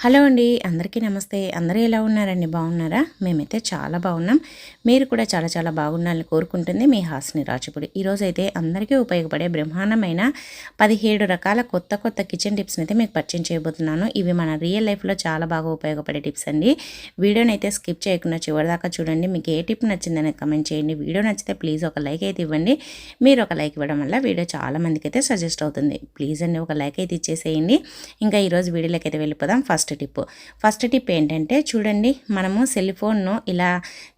Hello అండి అందరికీ నమస్తే. అందరూ ఎలా ఉన్నారండి? బాగున్నారా? మేమైతే చాలా బాగున్నాం. మీరు కూడా చాలా చాలా బాగున్నారని కోరుకుంటుంది మీ హాస్ని రాజుపుడి. ఈరోజు అయితే అందరికీ ఉపయోగపడే బ్రహ్మాండమైన పదిహేడు రకాల కొత్త కొత్త కిచెన్ టిప్స్ని అయితే మీకు పరిచయం చేయబోతున్నాను. ఇవి మన రియల్ లైఫ్లో చాలా బాగా ఉపయోగపడే టిప్స్ అండి. వీడియోని అయితే స్కిప్ చేయకుండా చివరిదాకా చూడండి. మీకు ఏ టిప్ నచ్చిందని కమెంట్ చేయండి. వీడియో నచ్చితే ప్లీజ్ ఒక లైక్ అయితే ఇవ్వండి. మీరు ఒక లైక్ ఇవ్వడం వల్ల వీడియో చాలా మందికి అయితే సజెస్ట్ అవుతుంది. ప్లీజ్ అండి ఒక లైక్ అయితే ఇచ్చేసేయండి. ఇంకా ఈరోజు వీడియోలోకి అయితే వెళ్ళిపోదాం. First first tip. First tip ఏంటంటే చూడండి మనము సెల్ ఫోన్ను ఇలా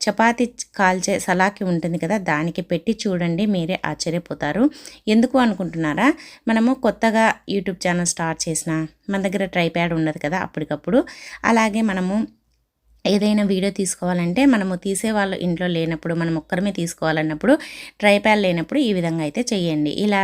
చపాతి కాల్చే సలాకి ఉంటుంది కదా దానికి పెట్టి చూడండి మీరే ఆశ్చర్యపోతారు. ఎందుకు అనుకుంటున్నారా? మనము కొత్తగా యూట్యూబ్ ఛానల్ స్టార్ట్ చేసిన మన దగ్గర ట్రైప్యాడ్ ఉండదు కదా అప్పటికప్పుడు అలాగే మనము ఏదైనా వీడియో తీసుకోవాలంటే మనము తీసే వాళ్ళు ఇంట్లో లేనప్పుడు మనం ఒక్కరమే తీసుకోవాలన్నప్పుడు ట్రైప్యాడ్ లేనప్పుడు ఈ విధంగా అయితే చేయండి. ఇలా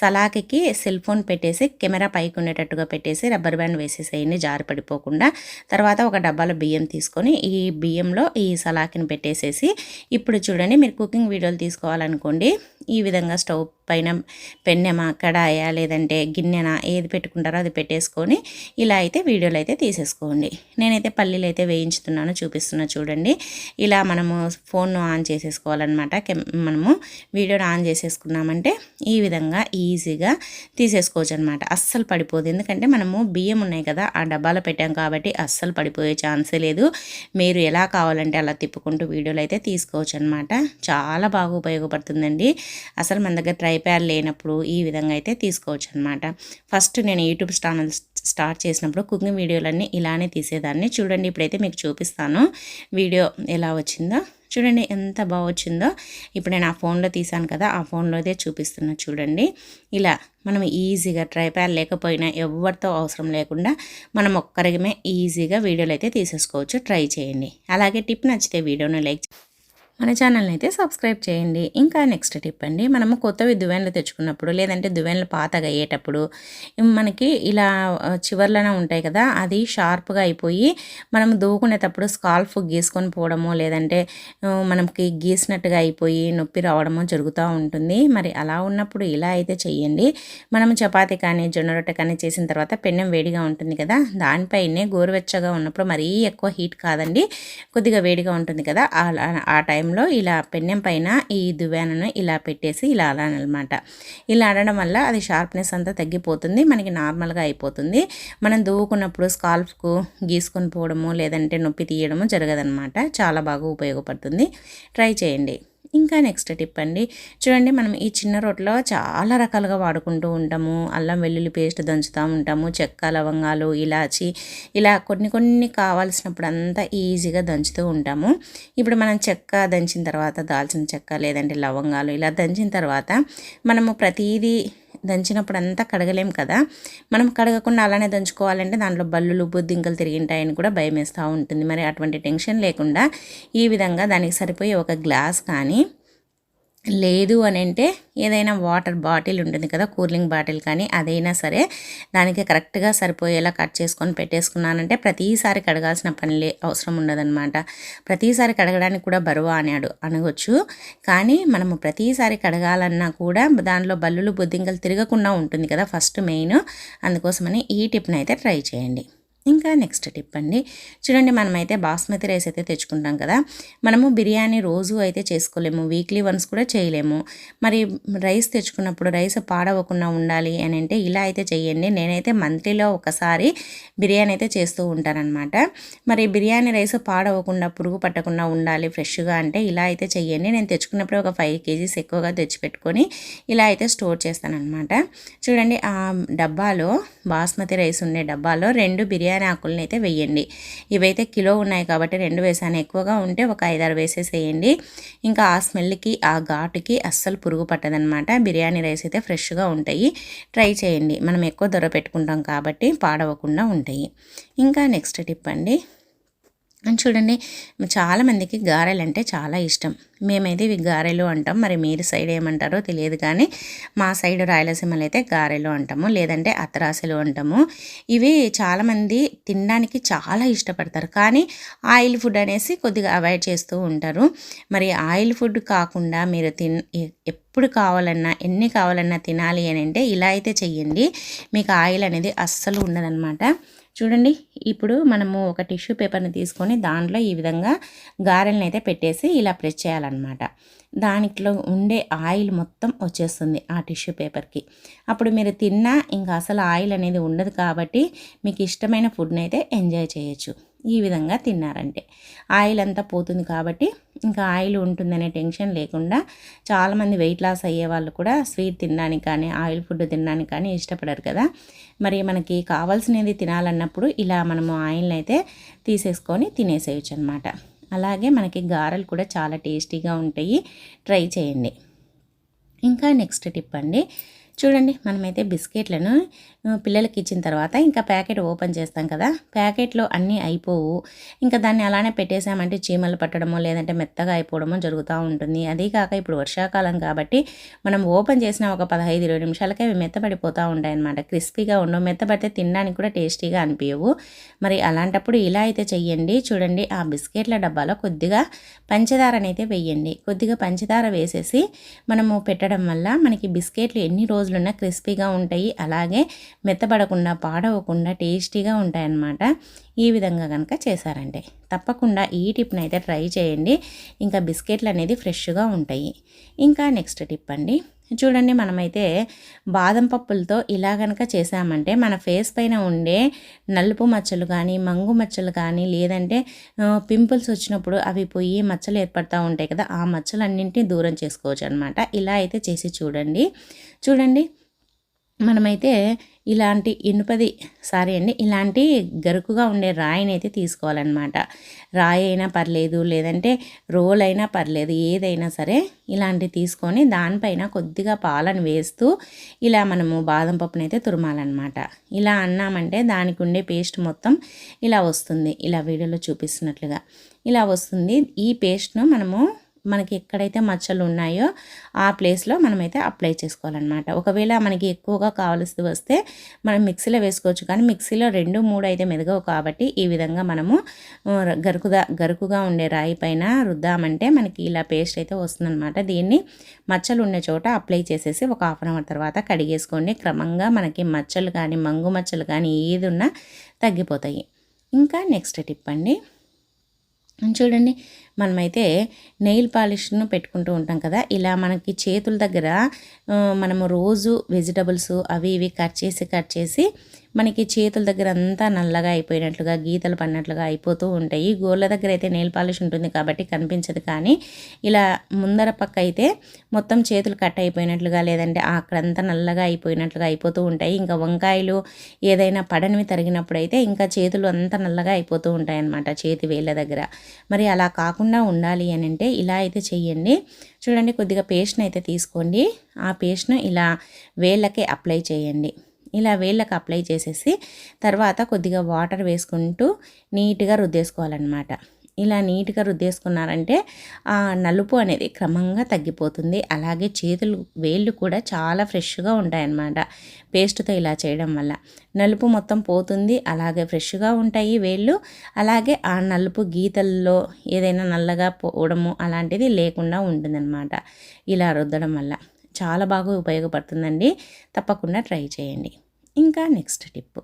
సలాకికి సెల్ ఫోన్ పెట్టేసి కెమెరా పైకి ఉండేటట్టుగా పెట్టేసి రబ్బర్ బ్యాండ్ వేసేసేయండి జారి పడిపోకుండా. తర్వాత ఒక డబ్బాలో బియ్యం తీసుకొని ఈ బియ్యంలో ఈ సలాకిని పెట్టేసేసి ఇప్పుడు చూడండి మీరు కుకింగ్ వీడియోలు తీసుకోవాలనుకోండి ఈ విధంగా స్టవ్ పైన పెన్నెమా కడాయా లేదంటే గిన్నెన ఏది పెట్టుకుంటారో అది పెట్టేసుకొని ఇలా అయితే వీడియోలు అయితే తీసేసుకోండి. నేనైతే పల్లీలు అయితే వేయించుతున్నాను చూపిస్తున్నా చూడండి. ఇలా మనము ఫోన్ను ఆన్ చేసేసుకోవాలన్నమాట. మనము వీడియోను ఆన్ చేసేసుకున్నామంటే ఈ విధంగా ఈజీగా తీసేసుకోవచ్చు అనమాట అస్సలు పడిపోదు. ఎందుకంటే మనము బియ్యం ఉన్నాయి కదా ఆ డబ్బాలో పెట్టాం కాబట్టి అస్సలు పడిపోయే ఛాన్సే లేదు. మీరు ఎలా కావాలంటే అలా తిప్పుకుంటూ వీడియోలు అయితే తీసుకోవచ్చు అనమాట చాలా బాగా ఉపయోగపడుతుందండి. అసలు మన దగ్గర ట్రైప్యాడ్ లేనప్పుడు ఈ విధంగా అయితే తీసుకోవచ్చు అనమాట ఫస్ట్ నేను యూట్యూబ్ ఛానల్ స్టార్ట్ చేసినప్పుడు కుకింగ్ వీడియోలన్నీ ఇలానే తీసేదాన్ని. చూడండి ఇప్పుడైతే మీకు చూపిస్తాను. వీడియో ఎలా వచ్చిందో. చూడండి ఎంత బాగా వచ్చిందో. ఇప్పుడు నేను ఆ ఫోన్లో తీసాను కదా ఆ ఫోన్లోదే చూపిస్తున్నా చూడండి. ఇలా మనం ఈజీగా ట్రైప్యాడ్ లేకపోయినా ఎవరితో అవసరం లేకుండా మనం ఒక్కరిమే ఈజీగా వీడియోలు అయితే తీసేసుకోవచ్చు. ట్రై చేయండి. అలాగే టిప్ నచ్చితే వీడియోను లైక్ మన ఛానల్ని అయితే సబ్స్క్రైబ్ చేయండి. ఇంకా నెక్స్ట్ టిప్ అండి మనము కొత్తవి దువ్వెనలు తెచ్చుకున్నప్పుడు లేదంటే దువ్వెనలు పాతగా అయ్యేటప్పుడు మనకి ఇలా చివర్లనే ఉంటాయి కదా అది షార్ప్గా అయిపోయి మనం దూకునేటప్పుడు స్కాల్ఫ్ గీసుకొని పోవడము లేదంటే మనకి గీసినట్టుగా అయిపోయి నొప్పి రావడము జరుగుతూ ఉంటుంది. మరి అలా ఉన్నప్పుడు ఇలా అయితే చెయ్యండి. మనం చపాతి కానీ జొన్న రొట్టె కానీ చేసిన తర్వాత పెన్నెం వేడిగా ఉంటుంది కదా దానిపైనే గోరువెచ్చగా ఉన్నప్పుడు మరీ ఎక్కువ హీట్ కాదండి కొద్దిగా వేడిగా ఉంటుంది కదా ఆ టైం టైంలో ఇలా పెన్నెం పైన ఈ దువ్వానను ఇలా పెట్టేసి ఇలా అడాలన్నమాట ఇలా ఆడడం వల్ల అది షార్ప్నెస్ అంతా తగ్గిపోతుంది మనకి నార్మల్గా అయిపోతుంది. మనం దువ్వుకున్నప్పుడు స్కాల్ఫ్కు గీసుకొని పోవడము లేదంటే నొప్పి తీయడము జరగదనమాట చాలా బాగా ఉపయోగపడుతుంది. ట్రై చేయండి. ఇంకా నెక్స్ట్ టిప్ అండి. చూడండి మనం ఈ చిన్న రొట్టెలో చాలా రకాలుగా వాడుకుంటూ ఉంటాము. అల్లం వెల్లుల్లి పేస్ట్ దంచుతూ ఉంటాము. చెక్క లవంగాలు ఇలాచి ఇలా కొన్ని కొన్ని కావాల్సినప్పుడు అంతా ఈజీగా దంచుతూ ఉంటాము. ఇప్పుడు మనం చెక్క దంచిన తర్వాత దాల్చిన చెక్క లేదంటే లవంగాలు ఇలా దంచిన తర్వాత మనము ప్రతీదీ దంచినప్పుడు అంతా కడగలేం కదా. మనం కడగకుండా అలానే దంచుకోవాలంటే దాంట్లో బల్లులు బొద్దింకలు తిరిగింటాయని కూడా భయం వేస్తూ ఉంటుంది. మరి అటువంటి టెన్షన్ లేకుండా ఈ విధంగా దానికి సరిపోయే ఒక గ్లాస్ కానీ లేదు అని అంటే ఏదైనా వాటర్ బాటిల్ ఉంటుంది కదా కూలింగ్ బాటిల్ కానీ అదైనా సరే దానికి కరెక్ట్గా సరిపోయేలా కట్ చేసుకొని పెట్టేసుకున్నానంటే ప్రతిసారి కడగాల్సిన పనిలే అవసరం ఉండదన్నమాట. ప్రతిసారి కడగడానికి కూడా బరువు అనాడు అనవచ్చు. కానీ మనము ప్రతిసారి కడగాలన్నా కూడా దానిలో బల్లులు బొద్దింకలు తిరగకుండా ఉంటుంది కదా ఫస్ట్ మెయిన్. అందుకోసమని ఈ టిప్ని అయితే ట్రై చేయండి. ఇంకా నెక్స్ట్ టిప్ అండి. చూడండి మనమైతే బాస్మతి రైస్ అయితే తెచ్చుకుంటాం కదా. మనము బిర్యానీ రోజు అయితే చేసుకోలేము. వీక్లీ వన్స్ కూడా చేయలేము. మరి రైస్ తెచ్చుకున్నప్పుడు రైస్ పాడవకుండా ఉండాలి అని అంటే ఇలా అయితే చేయండి నేనైతే మంత్లీలో ఒకసారి బిర్యానీ అయితే చేస్తూ ఉంటానన్నమాట. మరి బిర్యానీ రైస్ పాడవకుండా పురుగు పట్టకుండా ఉండాలి ఫ్రెష్గా అంటే ఇలా అయితే చెయ్యండి. నేను తెచ్చుకున్నప్పుడు ఒక ఫైవ్ కేజీస్ ఎక్కువగా తెచ్చిపెట్టుకొని ఇలా అయితే స్టోర్ చేస్తానన్నమాట. చూడండి ఆ డబ్బాలో బాస్మతి రైస్ ఉండే డబ్బాలో రెండు బిర్యానీ బిర్యానీ ఆకుల్ని అయితే వేయండి. ఇవైతే కిలో ఉన్నాయి కాబట్టి రెండు వేసాను. ఎక్కువగా ఉంటే ఒక ఐదారు వేసేసేయండి. ఇంకా ఆ స్మెల్కి ఆ ఘాటుకి అస్సలు పురుగు పట్టదనమాట బిర్యానీ రైస్ అయితే ఫ్రెష్గా ఉంటాయి. ట్రై చేయండి. మనం ఎక్కువ ధర పెట్టుకుంటాం కాబట్టి పాడవకుండా ఉంటాయి. ఇంకా నెక్స్ట్ టిప్ అండి. అని చూడండి చాలామందికి గారెలు అంటే చాలా ఇష్టం. మేమైతే ఇవి గారెలు అంటాం. మరి మీరు సైడ్ ఏమంటారో తెలియదు కానీ మా సైడ్ రాయలసీమలో అయితే గారెలు అంటాము లేదంటే అత్తరాసలు అంటాము. ఇవి చాలామంది తినడానికి చాలా ఇష్టపడతారు. కానీ ఆయిల్ ఫుడ్ అనేసి కొద్దిగా అవాయిడ్ చేస్తూ ఉంటారు. మరి ఆయిల్ ఫుడ్ కాకుండా మీరు తిన్ ఎప్పుడు కావాలన్నా ఎన్ని కావాలన్నా తినాలి అని అంటే ఇలా అయితే చెయ్యండి. మీకు ఆయిల్ అనేది అస్సలు ఉండదనమాట చూడండి ఇప్పుడు మనము ఒక టిష్యూ పేపర్ని తీసుకొని దాంట్లో ఈ విధంగా గారెలను అయితే పెట్టేసి ఇలా ప్రెస్ చేయాలన్నమాట. దానిలో ఉండే ఆయిల్ మొత్తం వచ్చేస్తుంది ఆ టిష్యూ పేపర్కి. అప్పుడు మీరు తిన్నా ఇంకా అసలు ఆయిల్ అనేది ఉండదు కాబట్టి మీకు ఇష్టమైన ఫుడ్ని అయితే ఎంజాయ్ చేయొచ్చు. ఈ విధంగా తిన్నారంటే. ఆయిల్ అంతా పోతుంది కాబట్టి ఇంకా ఆయిల్ ఉంటుందనే టెన్షన్ లేకుండా చాలామంది వెయిట్ లాస్ అయ్యే వాళ్ళు కూడా స్వీట్ తినడానికి కానీ ఆయిల్ ఫుడ్ తినడానికి కానీ ఇష్టపడరు కదా. మరి మనకి కావాల్సినది తినాలన్నప్పుడు ఇలా మనము ఆయిల్ని అయితే తీసేసుకొని తినేసేయచ్చు అనమాట అలాగే మనకి గారెలు కూడా చాలా టేస్టీగా ఉంటాయి. ట్రై చేయండి. ఇంకా నెక్స్ట్ టిప్ అండి. చూడండి మనమైతే బిస్కెట్లను పిల్లలకి ఇచ్చిన తర్వాత ఇంకా ప్యాకెట్ ఓపెన్ చేస్తాం కదా. ప్యాకెట్లో అన్నీ అయిపోవు. ఇంకా దాన్ని అలానే పెట్టేసామంటే చీమలు పట్టడమో లేదంటే మెత్తగా అయిపోవడమో జరుగుతూ ఉంటుంది. అదే కాక ఇప్పుడు వర్షాకాలం కాబట్టి మనం ఓపెన్ చేసిన ఒక పదహైదు ఇరవై నిమిషాలకే అవి మెత్తపడిపోతూ ఉంటాయనమాట క్రిస్పీగా ఉండవు. మెత్తపడితే తినడానికి కూడా టేస్టీగా అనిపించవు మరి అలాంటప్పుడు ఇలా అయితే చెయ్యండి. చూడండి ఆ బిస్కెట్ల డబ్బాలో కొద్దిగా పంచదారనైతే వేయండి. కొద్దిగా పంచదార వేసేసి మనము పెట్టడం వల్ల మనకి బిస్కెట్లు ఎన్ని రోజులున్నా క్రిస్పీగా ఉంటాయి. అలాగే మెత్తబడకుండా పాడవకుండా టేస్టీగా ఉంటాయన్నమాట. ఈ విధంగా కనుక చేశారంటే తప్పకుండా ఈ టిప్ని అయితే ట్రై చేయండి. ఇంకా బిస్కెట్లు అనేది ఫ్రెష్గా ఉంటాయి. ఇంకా నెక్స్ట్ టిప్ అండి. చూడండి మనమైతే బాదం పప్పులతో ఇలా కనుక చేసామంటే మన ఫేస్ పైన ఉండే నలుపు మచ్చలు కానీ మంగు మచ్చలు కానీ లేదంటే పింపుల్స్ వచ్చినప్పుడు అవి పోయి మచ్చలు ఏర్పడుతూ ఉంటాయి కదా ఆ మచ్చలన్నింటినీ దూరం చేసుకోవచ్చు అనమాట ఇలా అయితే చేసి చూడండి. చూడండి మనమైతే ఇలాంటి ఇనుపది సారీ అండి ఇలాంటి గరుకుగా ఉండే రాయిని అయితే తీసుకోవాలన్నమాట. రాయి అయినా పర్లేదు లేదంటే రోల్ అయినా పర్లేదు ఏదైనా సరే ఇలాంటివి తీసుకొని దానిపైన కొద్దిగా పాలను వేస్తూ ఇలా మనము బాదం పప్పునైతే అయితే తురమాలన్నమాట. ఇలా అన్నామంటే దానికి ఉండే పేస్ట్ మొత్తం ఇలా వస్తుంది. ఇలా వీడియోలో చూపిస్తున్నట్లుగా. ఇలా వస్తుంది. ఈ పేస్ట్ను మనము మనకి ఎక్కడైతే మచ్చలు ఉన్నాయో ఆ ప్లేస్లో మనమైతే అప్లై చేసుకోవాలన్నమాట. ఒకవేళ మనకి ఎక్కువగా కావాల్సి వస్తే మనం మిక్సీలో వేసుకోవచ్చు. కానీ మిక్సీలో రెండు మూడు అయితే మెదగవు కాబట్టి ఈ విధంగా మనము గరుకుదా గరుకుగా ఉండే రాయి పైన రుద్దామంటే మనకి ఇలా పేస్ట్ అయితే వస్తుందన్నమాట. దీన్ని మచ్చలు ఉండే చోట అప్లై చేసేసి ఒక హాఫ్ అన్ అవర్ తర్వాత కడిగేసుకోండి. క్రమంగా మనకి మచ్చలు కానీ మంగు మచ్చలు కానీ ఏది ఉన్నా తగ్గిపోతాయి. ఇంకా నెక్స్ట్ టిప్ అండి. చూడండి మనమైతే నెయిల్ పాలిష్ను పెట్టుకుంటూ ఉంటాం కదా. ఇలా మనకి చేతుల దగ్గర మనము రోజు వెజిటబుల్స్ అవి ఇవి కట్ చేసి కట్ చేసి మనకి చేతుల దగ్గర అంతా నల్లగా అయిపోయినట్లుగా గీతలు పడినట్లుగా అయిపోతూ ఉంటాయి. గోళ్ళ దగ్గర అయితే నెయిల్ పాలిష్ ఉంటుంది కాబట్టి కనిపించదు కానీ ఇలా ముందర పక్క అయితే మొత్తం చేతులు కట్ అయిపోయినట్లుగా లేదంటే అక్కడంతా నల్లగా అయిపోయినట్లుగా అయిపోతూ ఉంటాయి. ఇంకా వంకాయలు ఏదైనా పడనివి తరిగినప్పుడు అయితే ఇంకా చేతులు అంతా నల్లగా అయిపోతూ ఉంటాయి అన్నమాట చేతి వేళ్ళ దగ్గర. మరి అలా కాకుండా ఉండాలి అని అంటే ఇలా అయితే చెయ్యండి. చూడండి కొద్దిగా పేస్ట్ని అయితే తీసుకోండి. ఆ పేస్ట్ను ఇలా వేళ్ళకే అప్లై చేయండి. ఇలా వేళ్ళకి అప్లై చేసేసి తర్వాత కొద్దిగా వాటర్ వేసుకుంటూ నీట్గా రుద్దేసుకోవాలన్నమాట. ఇలా నీట్గా రుద్దేసుకున్నారంటే ఆ నలుపు అనేది క్రమంగా తగ్గిపోతుంది. అలాగే చేతులు వేళ్ళు కూడా చాలా ఫ్రెష్గా ఉంటాయన్నమాట పేస్ట్తో ఇలా చేయడం వల్ల. నలుపు మొత్తం పోతుంది అలాగే ఫ్రెష్గా ఉంటాయి వేళ్ళు. అలాగే ఆ నలుపు గీతల్లో ఏదైనా నల్లగా పోవడము అలాంటిది లేకుండా ఉంటుందన్నమాట ఇలా రుద్దడం వల్ల. చాలా బాగా ఉపయోగపడుతుందండి. తప్పకుండా ట్రై చేయండి. ఇంకా next tip.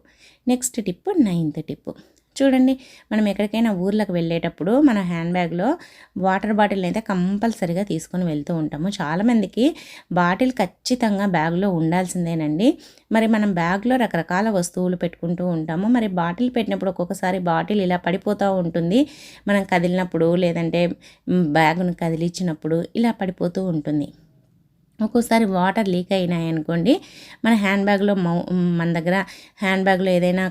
Next tip ninth tip. చూడండి మనం ఎక్కడికైనా ఊర్లకు వెళ్ళేటప్పుడు మన హ్యాండ్ బ్యాగ్లో వాటర్ బాటిల్ అయితే కంపల్సరీగా తీసుకొని వెళ్తూ ఉంటాము. చాలామందికి బాటిల్ ఖచ్చితంగా బ్యాగ్లో ఉండాల్సిందేనండి. మరి మనం బ్యాగ్లో రకరకాల వస్తువులు పెట్టుకుంటూ ఉంటాము. మరి బాటిల్ పెట్టినప్పుడు ఒక్కొక్కసారి బాటిల్ ఇలా పడిపోతూ ఉంటుంది. మనం కదిలినప్పుడు లేదంటే బ్యాగ్ను కదిలించినప్పుడు ఇలా పడిపోతూ ఉంటుంది. ఒక్కోసారి వాటర్ లీక్ అయినాయి అనుకోండి మన హ్యాండ్ బ్యాగ్లో మౌ మన దగ్గర హ్యాండ్ బ్యాగ్లో ఏదైనా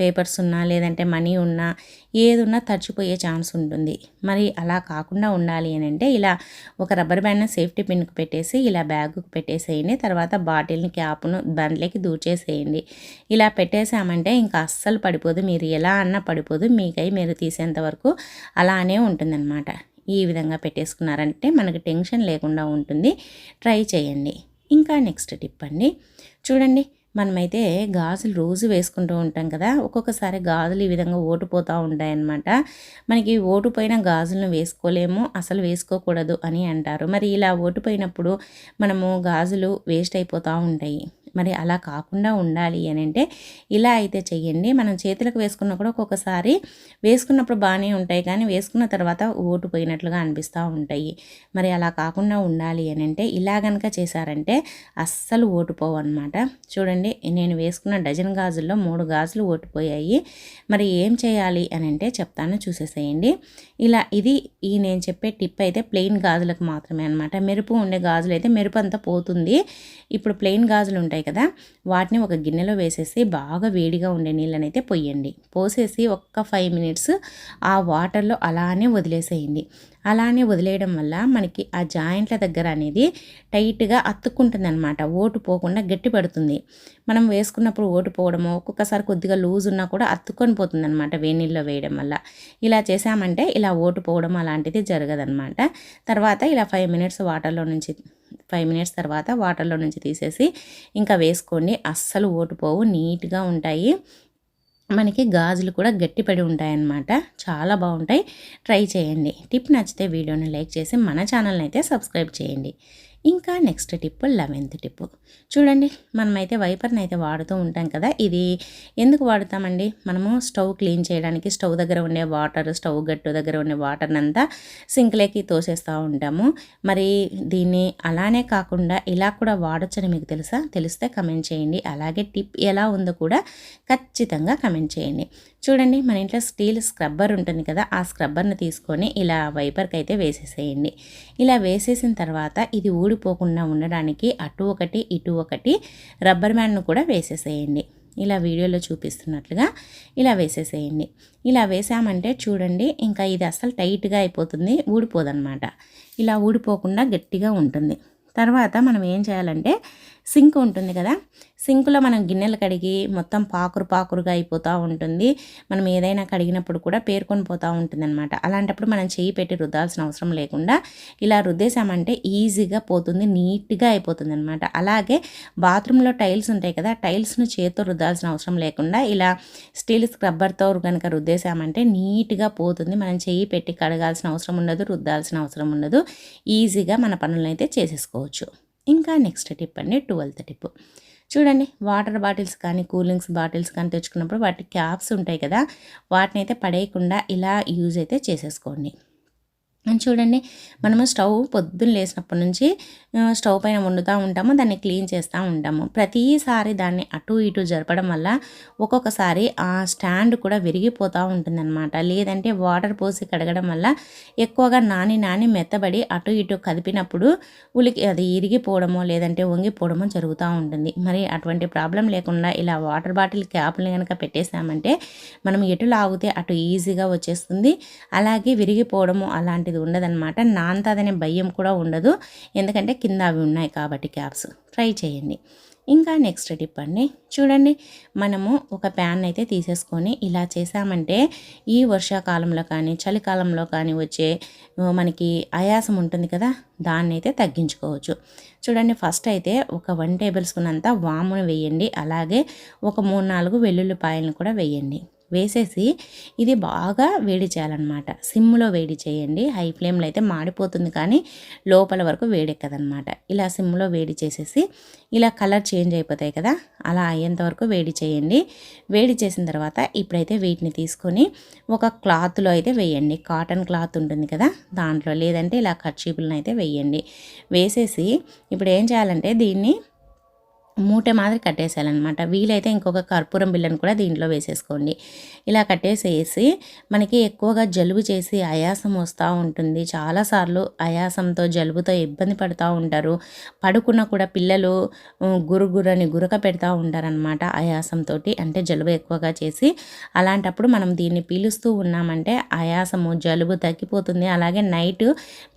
పేపర్స్ ఉన్నా లేదంటే మనీ ఉన్నా ఏదున్నా తడిచిపోయే ఛాన్స్ ఉంటుంది. మరి అలా కాకుండా ఉండాలి అని అంటే ఇలా ఒక రబ్బర్ బ్యాండ్ సేఫ్టీ పిన్కు పెట్టేసి ఇలా బ్యాగుకు పెట్టేసేయండి. తర్వాత బాటిల్ని క్యాప్ను బండ్లకి దూచేసేయండి. ఇలా పెట్టేసామంటే ఇంకా అస్సలు పడిపోదు. మీరు ఎలా అన్నా పడిపోదు. మీకై మీరు తీసేంత వరకు అలానే ఉంటుందన్నమాట. ఈ విధంగా పెట్టేసుకున్నారంటే మనకు టెన్షన్ లేకుండా ఉంటుంది. ట్రై చేయండి. ఇంకా నెక్స్ట్ టిప్ అండి. చూడండి మనమైతే గాజులు రోజు వేసుకుంటూ ఉంటాం కదా. ఒక్కొక్కసారి గాజులు ఈ విధంగా ఓటుపోతూ ఉంటాయన్నమాట. మనకి ఓటుపోయిన గాజులను వేసుకోలేము అసలు వేసుకోకూడదు అని అంటారు. మరి ఇలా ఓటుపోయినప్పుడు మనము గాజులు వేస్ట్ అయిపోతూ ఉంటాయి. మరి అలా కాకుండా ఉండాలి అని అంటే ఇలా అయితే చెయ్యండి. మనం చేతులకు వేసుకున్న కూడా ఒక్కొక్కసారి వేసుకున్నప్పుడు బాగానే ఉంటాయి కానీ వేసుకున్న తర్వాత ఓటు పోయినట్లుగా అనిపిస్తూ ఉంటాయి. మరి అలా కాకుండా ఉండాలి అని అంటే ఇలా కనుక చేశారంటే అస్సలు ఓటుపోవు అనమాట చూడండి నేను వేసుకున్న డజన్ గాజుల్లో మూడు గాజులు ఓటిపోయాయి మరి ఏం చేయాలి అని అంటే చెప్తాను చూసేసేయండి. ఇలా ఇది ఈ నేను చెప్పే టిప్ అయితే ప్లెయిన్ గాజులకు మాత్రమే అనమాట మెరుపు ఉండే గాజులు అయితే మెరుపు అంతా పోతుంది. ఇప్పుడు ప్లెయిన్ గాజులు ఉంటాయి కదా. వాటిని ఒక గిన్నెలో వేసేసి బాగా వేడిగా ఉండే నీళ్ళని అయితే పొయ్యండి. పోసేసి ఒక్క ఫైవ్ మినిట్స్ ఆ వాటర్లో అలానే వదిలేసేయండి. అలానే వదిలేయడం వల్ల మనకి ఆ జాయింట్ల దగ్గర అనేది టైట్గా అతుక్కుంటుంది అనమాట ఓటు పోకుండా గట్టి పడుతుంది. మనం వేసుకున్నప్పుడు ఓటు పోవడము ఒక్కొక్కసారి కొద్దిగా లూజ్ ఉన్నా కూడా అత్తుకొని పోతుంది అనమాట వేణీళ్ళలో వేయడం వల్ల. ఇలా చేసామంటే ఇలా ఓటు పోవడం అలాంటిది జరగదనమాట తర్వాత ఇలా ఫైవ్ మినిట్స్ వాటర్లో నుంచి ఫైవ్ మినిట్స్ తర్వాత వాటర్లో నుంచి తీసేసి ఇంకా వేసుకోండి. అస్సలు ఓటు పోవు నీట్గా ఉంటాయి. మనకి గాజులు కూడా గట్టిపడి ఉంటాయన్నమాట. చాలా బాగుంటాయి. ట్రై చేయండి. టిప్ నచ్చితే వీడియోని లైక్ చేసి మన ఛానల్ని అయితే సబ్స్క్రైబ్ చేయండి. ఇంకా నెక్స్ట్ టిప్ లెవెన్త్ టిప్ చూడండి మనమైతే వైపర్ని అయితే వాడుతూ ఉంటాం కదా ఇది ఎందుకు వాడుతామండి? మనము స్టవ్ క్లీన్ చేయడానికి స్టవ్ దగ్గర ఉండే వాటర్ స్టవ్ గట్టు దగ్గర ఉండే వాటర్ని అంతా సింక్లోకి తోసేస్తూ ఉంటాము. మరి దీన్ని అలానే కాకుండా ఇలా కూడా వాడచ్చని మీకు తెలుసా? తెలిస్తే కమెంట్ చేయండి. అలాగే టిప్ ఎలా ఉందో కూడా ఖచ్చితంగా కమెంట్ చేయండి. చూడండి మన ఇంట్లో స్టీల్ స్క్రబ్బర్ ఉంటుంది కదా ఆ స్క్రబ్బర్ని తీసుకొని ఇలా వైపర్కి అయితే వేసేసేయండి. ఇలా వేసేసిన తర్వాత ఇది ఊడిపోకుండా ఉండడానికి అటు ఒకటి ఇటు ఒకటి రబ్బర్ బ్యాండ్ను కూడా వేసేసేయండి. ఇలా వీడియోలో చూపిస్తున్నట్లుగా ఇలా వేసేసేయండి. ఇలా వేసామంటే చూడండి ఇంకా ఇది అసలు టైట్గా అయిపోతుంది ఊడిపోదన్నమాట ఇలా ఊడిపోకుండా గట్టిగా ఉంటుంది. తర్వాత మనం ఏం చేయాలంటే సింక్ ఉంటుంది కదా. సింకులో మనం గిన్నెలు కడిగి మొత్తం పాకురు పాకురుగా అయిపోతూ ఉంటుంది. మనం ఏదైనా కడిగినప్పుడు కూడా పేర్కొని పోతూ ఉంటుంది అనమాట అలాంటప్పుడు మనం చేయి పెట్టి రుద్దాల్సిన అవసరం లేకుండా ఇలా రుద్దేశామంటే ఈజీగా పోతుంది నీట్గా అయిపోతుంది అనమాట అలాగే బాత్రూంలో టైల్స్ ఉంటాయి కదా టైల్స్ను చేతితో రుద్దాల్సిన అవసరం లేకుండా ఇలా స్టీల్ స్క్రబ్బర్తో కనుక రుద్దేశామంటే నీట్గా పోతుంది. మనం చేయి పెట్టి కడగాల్సిన అవసరం ఉండదు రుద్దాల్సిన అవసరం ఉండదు. ఈజీగా మన పనులను అయితే చేసేసుకోవచ్చు. ఇంకా నెక్స్ట్ టిప్ అండి ట్వెల్త్ టిప్ చూడండి వాటర్ బాటిల్స్ కానీ కూలింగ్స్ బాటిల్స్ కానీ తెచ్చుకున్నప్పుడు వాటి క్యాప్స్ ఉంటాయి కదా వాటిని అయితే పడేయకుండా ఇలా యూజ్ అయితే చేసేసుకోండి. చూడండి మనము స్టవ్ పొద్దున్న లేచినప్పటి నుంచి స్టవ్ పైన వండుతూ ఉంటాము దాన్ని క్లీన్ చేస్తూ ఉంటాము. ప్రతిసారి దాన్ని అటు ఇటు జరపడం వల్ల ఒక్కొక్కసారి ఆ స్టాండ్ కూడా విరిగిపోతూ ఉంటుందన్నమాట. లేదంటే వాటర్ పోసి కడగడం వల్ల ఎక్కువగా నాని నాని మెత్తబడి అటు ఇటు కదిపినప్పుడు ఉలికి అది ఇరిగిపోవడమో లేదంటే వంగిపోవడమో జరుగుతూ ఉంటుంది. మరి అటువంటి ప్రాబ్లం లేకుండా ఇలా వాటర్ బాటిల్ క్యాప్ని కనుక పెట్టేసామంటే మనం ఎటు లాగితే అటు ఈజీగా వచ్చేస్తుంది. అలాగే విరిగిపోవడము అలాంటి అనేది ఉండదన్నమాట. నాంతదనే భయం కూడా ఉండదు. ఎందుకంటే కింద అవి ఉన్నాయి కాబట్టి క్యాప్స్. ట్రై చేయండి. ఇంకా నెక్స్ట్ టిప్ అండి. చూడండి మనము ఒక ప్యాన్ అయితే తీసేసుకొని ఇలా చేసామంటే ఈ వర్షాకాలంలో కానీ చలికాలంలో కానీ వచ్చే మనకి ఆయాసం ఉంటుంది కదా దాన్ని అయితే తగ్గించుకోవచ్చు. చూడండి ఫస్ట్ అయితే ఒక వన్ టేబుల్ స్పూన్ అంతా వామును వేయండి. అలాగే ఒక మూడు నాలుగు వెల్లుల్లిపాయలను కూడా వేయండి. వేసేసి ఇది బాగా వేడి చేయాలన్నమాట. సిమ్లో వేడి చేయండి. హై ఫ్లేమ్లో అయితే మాడిపోతుంది కానీ లోపల వరకు వేడెక్కదనమాట ఇలా సిమ్లో వేడి చేసేసి ఇలా కలర్ చేంజ్ అయిపోతాయి కదా అలా అయ్యేంత వరకు వేడి చేయండి. వేడి చేసిన తర్వాత ఇప్పుడైతే వీటిని తీసుకొని ఒక క్లాత్లో అయితే వేయండి. కాటన్ క్లాత్ ఉంటుంది కదా దాంట్లో లేదంటే ఇలా కర్చీపులను అయితే వేయండి. వేసేసి ఇప్పుడు ఏం చేయాలంటే దీన్ని మూట మాదిరి కట్టేసేయాలన్నమాట. వీలైతే ఇంకొక కర్పూరం బిల్లను కూడా దీంట్లో వేసేసుకోండి. ఇలా కట్టేసేసి మనకి ఎక్కువగా జలుబు చేసి ఆయాసం వస్తూ ఉంటుంది. చాలాసార్లు ఆయాసంతో జలుబుతో ఇబ్బంది పడుతూ ఉంటారు. పడుకున్న కూడా పిల్లలు గురుగురని గురక పెడతా ఉంటారనమాట ఆయాసంతో అంటే జలుబు ఎక్కువగా చేసి అలాంటప్పుడు మనం దీన్ని పీలుస్తూ ఉన్నామంటే ఆయాసము జలుబు తగ్గిపోతుంది. అలాగే నైట్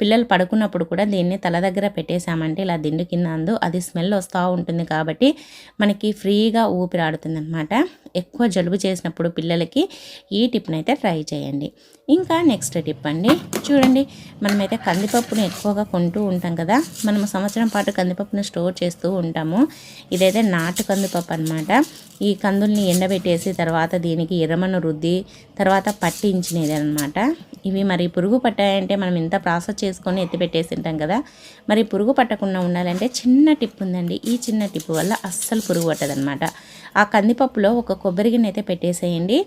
పిల్లలు పడుకున్నప్పుడు కూడా దీన్ని తల దగ్గర పెట్టేశామంటే ఇలా దిండు కింద అందు అది స్మెల్ వస్తూ ఉంటుంది కాబట్టి కాబట్టి మనకి ఫ్రీగా ఊపిరాడుతుంది అనమాట ఎక్కువ జలుబు చేసినప్పుడు పిల్లలకి ఈ టిప్ని అయితే ట్రై చేయండి. ఇంకా నెక్స్ట్ టిప్ అండి. చూడండి మనమైతే కందిపప్పును ఎక్కువగా కొంటూ ఉంటాం కదా. మనం సంవత్సరం పాటు కందిపప్పును స్టోర్ చేస్తూ ఉంటాము. ఇదైతే నాటు కందిపప్పు అనమాట ఈ కందుల్ని ఎండబెట్టేసి తర్వాత దీనికి ఎర్రమను రుద్ది తర్వాత పట్టించినది అనమాట ఇవి మరి పురుగు పట్టాయంటే మనం ఇంత ప్రాసెస్ చేసుకొని ఎత్తి పెట్టేసి ఉంటాం కదా. మరి పురుగు పట్టకుండా ఉండాలంటే చిన్న టిప్ ఉందండి. ఈ చిన్న టిప్ వల్ల అస్సలు పురుగు పట్టదనమాట ఆ కందిపప్పులో ఒక కొబ్బరి గిన్నె అయితే పెట్టేసేయండి.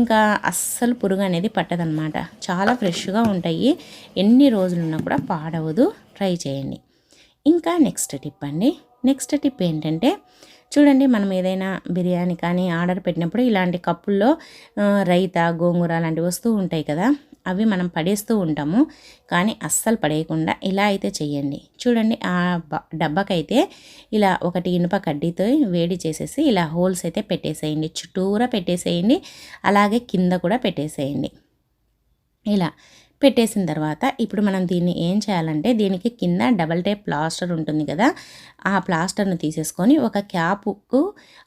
ఇంకా అస్సలు పురుగు అనేది పట్టదనమాట చాలా ఫ్రెష్గా ఉంటాయి. ఎన్ని రోజులున్నా కూడా పాడవదు. ట్రై చేయండి. ఇంకా నెక్స్ట్ టిప్ అండి. నెక్స్ట్ టిప్ ఏంటంటే చూడండి మనం ఏదైనా బిర్యానీ కానీ ఆర్డర్ పెట్టినప్పుడు ఇలాంటి కప్పుల్లో రైత గోంగూర లాంటి వస్తువు ఉంటాయి కదా. అవి మనం పడేస్తూ ఉంటాము. కానీ అస్సలు పడేయకుండా ఇలా అయితే చేయండి చూడండి ఆ డబ్బాకైతే ఇలా ఒకటి ఇనుప కడ్డీతో వేడి చేసేసి ఇలా హోల్స్ అయితే పెట్టేసేయండి. చుట్టూరా పెట్టేసేయండి. అలాగే కింద కూడా పెట్టేసేయండి. ఇలా పెట్టేసిన తర్వాత ఇప్పుడు మనం దీన్ని ఏం చేయాలంటే దీనికి కింద డబల్ టైప్ ప్లాస్టర్ ఉంటుంది కదా ఆ ప్లాస్టర్ను తీసేసుకొని ఒక క్యాప్కు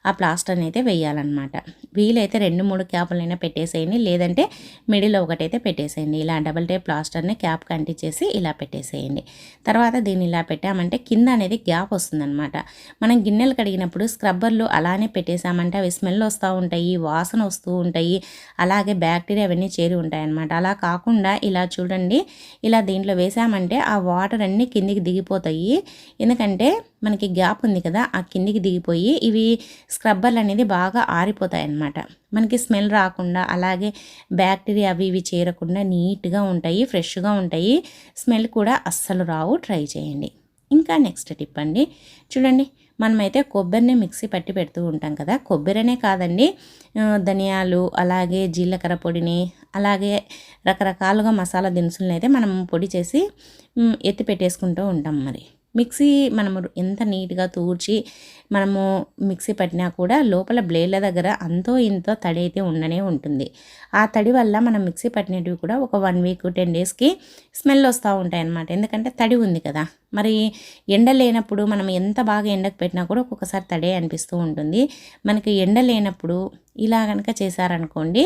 ఆ ప్లాస్టర్ని అయితే వేయాలన్నమాట. వీలైతే రెండు మూడు క్యాపులైనా పెట్టేసేయండి లేదంటే మిడిల్లో ఒకటైతే పెట్టేసేయండి. ఇలా డబల్ టైప్ ప్లాస్టర్ని క్యాప్ కంటించేసి ఇలా పెట్టేసేయండి. తర్వాత దీన్ని ఇలా పెట్టామంటే కింద అనేది గ్యాప్ వస్తుందన్నమాట. మనం గిన్నెలు కడిగినప్పుడు స్క్రబ్బర్లు అలానే పెట్టేసామంటే అవి స్మెల్ వస్తూ ఉంటాయి వాసన వస్తూ ఉంటాయి అలాగే బ్యాక్టీరియా అవన్నీ చేరి ఉంటాయి అన్నమాట అలా కాకుండా ఇలా చూడండి. ఇలా దీంట్లో వేసామంటే ఆ వాటర్ అన్నీ కిందికి దిగిపోతాయి. ఎందుకంటే మనకి గ్యాప్ ఉంది కదా ఆ కిందికి దిగిపోయి ఇవి స్క్రబ్బర్లు అనేది బాగా ఆరిపోతాయి అన్నమాట మనకి స్మెల్ రాకుండా అలాగే బ్యాక్టీరియా అవి ఇవి చేరకుండా నీట్గా ఉంటాయి ఫ్రెష్గా ఉంటాయి. స్మెల్ కూడా అస్సలు రావు. ట్రై చేయండి. ఇంకా నెక్స్ట్ టిప్ అండి. చూడండి మనమైతే కొబ్బరిని మిక్సీ పట్టి పెడుతూ ఉంటాం కదా. కొబ్బరినే కాదండి ధనియాలు అలాగే జీలకర్ర పొడిని అలాగే రకరకాలుగా మసాలా దినుసులను అయితే మనం పొడి చేసి ఎత్తి పెట్టేసుకుంటూ ఉంటాం మరి. మిక్సీ మనము ఎంత నీట్గా తూర్చి మనము మిక్సీ పట్టినా కూడా లోపల బ్లేడ్ల దగ్గర అంతో ఇంతో తడి అయితే ఉండనే ఉంటుంది. ఆ తడి వల్ల మనం మిక్సీ పట్టినవి కూడా ఒక వన్ వీక్ టెన్ డేస్కి స్మెల్ వస్తూ ఉంటాయి అన్నమాట ఎందుకంటే తడి ఉంది కదా. మరి ఎండ లేనప్పుడు మనం ఎంత బాగా ఎండకు పెట్టినా కూడా ఒక్కొక్కసారి తడే అనిపిస్తూ ఉంటుంది. మనకి ఎండ లేనప్పుడు ఇలా కనుక చేశారనుకోండి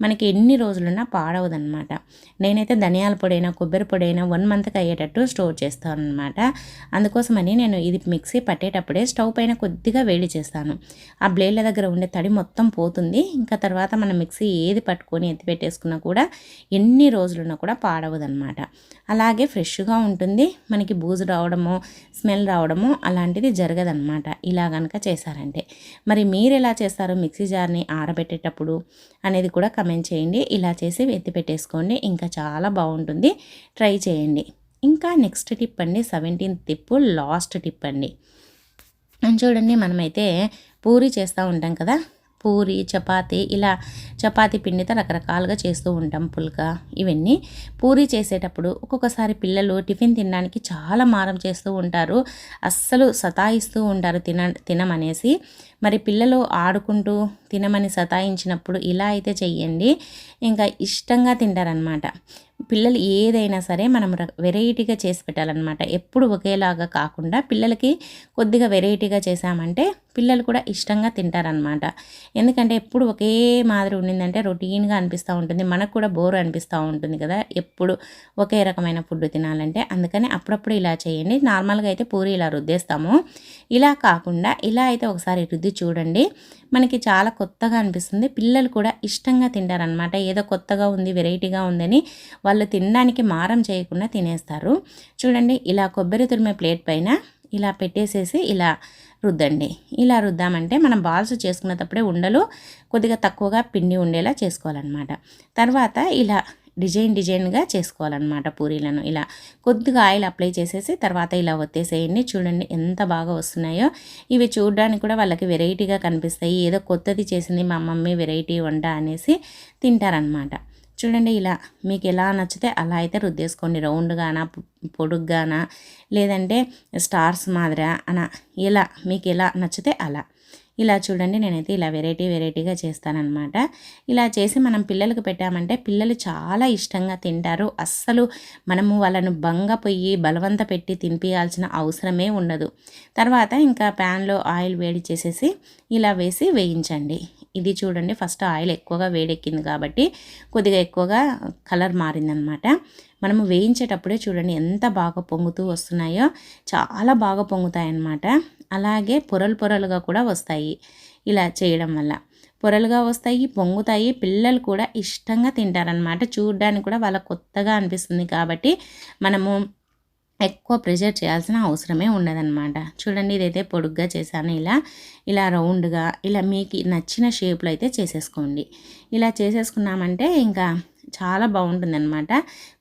మనకి ఎన్ని రోజులున్నా పాడవదనమాట. నేనైతే ధనియాల పొడైనా కొబ్బరి పొడైనా వన్ మంత్కి అయ్యేటట్టు స్టోర్ చేస్తాను అనమాట అందుకోసమని నేను ఇది మిక్సీ పట్టేటప్పుడే స్టవ్ పైన కొద్దిగా వేడి చేస్తాను. ఆ బ్లేడ్ల దగ్గర ఉండే తడి మొత్తం పోతుంది. ఇంకా తర్వాత మనం మిక్సీ ఏది పట్టుకొని ఎత్తి పెట్టేసుకున్నా కూడా ఎన్ని రోజులున్నా కూడా పాడవదనమాట. అలాగే ఫ్రెష్గా ఉంటుంది. మనకి బూజు రావడము స్మెల్ రావడము అలాంటిది జరగదనమాట. ఇలా కనుక చేశారంటే. మరి మీరు ఎలా చేస్తారు మిక్సీ జార్ని ఆరబెట్టేటప్పుడు అనేది కూడా కమెంట్ చేయండి. ఇలా చేసి ఎత్తి పెట్టేసుకోండి. ఇంకా చాలా బాగుంటుంది. ట్రై చేయండి. ఇంకా నెక్స్ట్ టిప్ అండి. సెవెంటీన్త్ టిప్ లాస్ట్ టిప్ అండి చూడండి మనమైతే పూరి చేస్తూ ఉంటాం కదా. పూరి చపాతీ ఇలా చపాతీ పిండితో రకరకాలుగా చేస్తూ ఉంటాం పుల్కా ఇవన్నీ. పూరి చేసేటప్పుడు ఒక్కొక్కసారి పిల్లలు టిఫిన్ తినడానికి చాలా మారం చేస్తూ ఉంటారు. అస్సలు సతాయిస్తూ ఉంటారు తిన తినమనేసి. మరి పిల్లలు ఆడుకుంటూ తినమని సతాయించినప్పుడు ఇలా అయితే చెయ్యండి. ఇంకా ఇష్టంగా తింటారనమాట పిల్లలు ఏదైనా సరే మనం వెరైటీగా చేసి పెట్టాలన్నమాట. ఎప్పుడు ఒకేలాగా కాకుండా పిల్లలకి కొద్దిగా వెరైటీగా చేసామంటే పిల్లలు కూడా ఇష్టంగా తింటారనమాట ఎందుకంటే ఎప్పుడు ఒకే మాదిరి ఉండిందంటే రొటీన్గా అనిపిస్తూ ఉంటుంది. మనకు కూడా బోర్ అనిపిస్తూ ఉంటుంది కదా. ఎప్పుడు ఒకే రకమైన ఫుడ్ తినాలంటే అందుకని అప్పుడప్పుడు ఇలా చేయండి. నార్మల్గా అయితే పూరి ఇలా రుద్దేస్తాము ఇలా కాకుండా ఇలా అయితే ఒకసారి రుద్ది చూడండి. మనకి చాలా కొత్తగా అనిపిస్తుంది. పిల్లలు కూడా ఇష్టంగా తింటారనమాట ఏదో కొత్తగా ఉంది వెరైటీగా ఉందని వాళ్ళు తినడానికి మారం చేయకుండా తినేస్తారు. చూడండి ఇలా కొబ్బరి తురిమే ప్లేట్ పైన ఇలా పెట్టేసేసి ఇలా రుద్దండి. ఇలా రుద్దామంటే మనం బాల్స్ చేసుకునేటప్పుడే ఉండలు కొద్దిగా తక్కువగా పిండి ఉండేలా చేసుకోవాలన్నమాట. తర్వాత ఇలా డిజైన్ డిజైన్గా చేసుకోవాలన్నమాట పూరీలను. ఇలా కొద్దిగా ఆయిల్ అప్లై చేసేసి తర్వాత ఇలా ఒత్తేసేయండి. చూడండి ఎంత బాగా వస్తున్నాయో. ఇవి చూడడానికి కూడా వాళ్ళకి వెరైటీగా కనిపిస్తాయి. ఏదో కొత్తది చేసింది మా మమ్మీ వెరైటీ వంట అనేసి తింటారనమాట చూడండి ఇలా మీకు ఎలా నచ్చితే అలా అయితే రుద్దేసుకోండి. రౌండ్గానా పొడుగ్గానా లేదంటే స్టార్స్ మాదిరా అన ఇలా మీకు ఎలా నచ్చితే అలా. ఇలా చూడండి నేనైతే ఇలా వెరైటీ వెరైటీగా చేస్తానన్నమాట. ఇలా చేసి మనం పిల్లలకు పెట్టామంటే పిల్లలు చాలా ఇష్టంగా తింటారు. అస్సలు మనము వాళ్ళను బంగ పొయ్యి బలవంత పెట్టి తినిపించాల్సిన అవసరమే ఉండదు. తర్వాత ఇంకా ప్యాన్లో ఆయిల్ వేడి చేసేసి ఇలా వేసి వేయించండి. ఇది చూడండి ఫస్ట్ ఆయిల్ ఎక్కువగా వేడెక్కింది కాబట్టి కొద్దిగా ఎక్కువగా కలర్ మారిందనమాట. మనము వేయించేటప్పుడే చూడండి ఎంత బాగా పొంగుతూ వస్తున్నాయో చాలా బాగా పొంగుతాయన్నమాట. అలాగే పొరలు పొరలుగా కూడా వస్తాయి ఇలా చేయడం వల్ల. పొరలుగా వస్తాయి పొంగుతాయి పిల్లలు కూడా ఇష్టంగా తింటారనమాట చూడడానికి కూడా వాళ్ళ కొత్తగా అనిపిస్తుంది కాబట్టి మనము ఎక్కువ ప్రెషర్ చేయాల్సిన అవసరమే ఉండదన్నమాట. చూడండి ఇదైతే పొడుగ్గా చేశాను ఇలా. ఇలా రౌండ్గా ఇలా మీకు నచ్చిన షేప్లో అయితే చేసేసుకోండి. ఇలా చేసేసుకున్నామంటే ఇంకా చాలా బాగుంటుంది అనమాట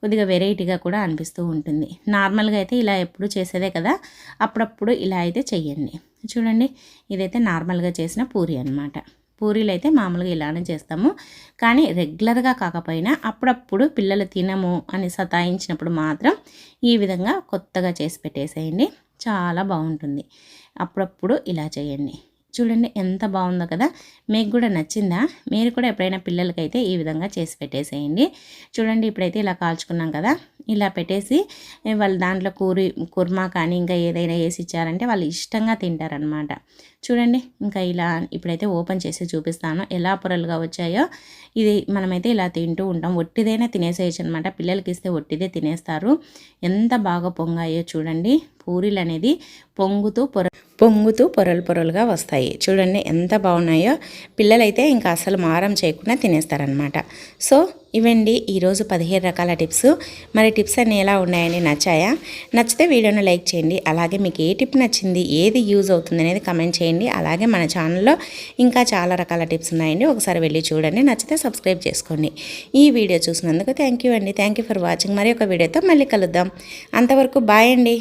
కొద్దిగా వెరైటీగా కూడా అనిపిస్తూ ఉంటుంది. నార్మల్గా అయితే ఇలా ఎప్పుడు చేసేదే కదా అప్పుడప్పుడు ఇలా అయితే చెయ్యండి. చూడండి ఇదైతే నార్మల్గా చేసిన పూరి అనమాట పూరీలు అయితే మామూలుగా ఇలానే చేస్తాము. కానీ రెగ్యులర్గా కాకపోయినా అప్పుడప్పుడు పిల్లలు తినము అని సతాయించినప్పుడు మాత్రం ఈ విధంగా కొత్తగా చేసి పెట్టేసేయండి. చాలా బాగుంటుంది. అప్పుడప్పుడు ఇలా చేయండి. చూడండి ఎంత బాగుందో కదా. మీకు కూడా నచ్చిందా? మీరు కూడా ఎప్పుడైనా పిల్లలకైతే ఈ విధంగా చేసి పెట్టేసేయండి. చూడండి ఇప్పుడైతే ఇలా కాల్చుకున్నాం కదా. ఇలా పెట్టేసి వాళ్ళు దాంట్లో కూరి కుర్మా కానీ ఇంకా ఏదైనా వేసి ఇచ్చారంటే వాళ్ళు ఇష్టంగా తింటారనమాట చూడండి ఇంకా ఇలా ఇప్పుడైతే ఓపెన్ చేసి చూపిస్తాను. ఎలా పొరలుగా వచ్చాయో. ఇది మనమైతే ఇలా తింటూ ఉంటాం. ఒట్టిదైనా తినేసేయచ్చు అనమాట పిల్లలకి ఇస్తే ఒట్టిదే తినేస్తారు. ఎంత బాగా పొంగాయో చూడండి. పూరీలు అనేది పొంగుతూ పొర పొంగుతూ పొరలు పొరలుగా వస్తాయి. చూడండి ఎంత బాగున్నాయో. పిల్లలైతే ఇంకా అసలు మారం చేయకుండా తినేస్తారనమాట సో ఇవండి ఈరోజు పదిహేను రకాల టిప్స్. మరి టిప్స్ అన్నీ ఎలా ఉన్నాయని నచ్చాయా? నచ్చితే వీడియోను లైక్ చేయండి. అలాగే మీకు ఏ టిప్ నచ్చింది ఏది యూజ్ అవుతుంది అనేది కమెంట్ చేయండి. అలాగే మన ఛానల్లో ఇంకా చాలా రకాల టిప్స్ ఉన్నాయండి. ఒకసారి వెళ్ళి చూడండి. నచ్చితే సబ్స్క్రైబ్ చేసుకోండి. ఈ వీడియో చూసినందుకు థ్యాంక్ యూ అండి. Thank you for watching. మరి ఒక వీడియోతో మళ్ళీ కలుద్దాం. అంతవరకు బాయ్ అండి.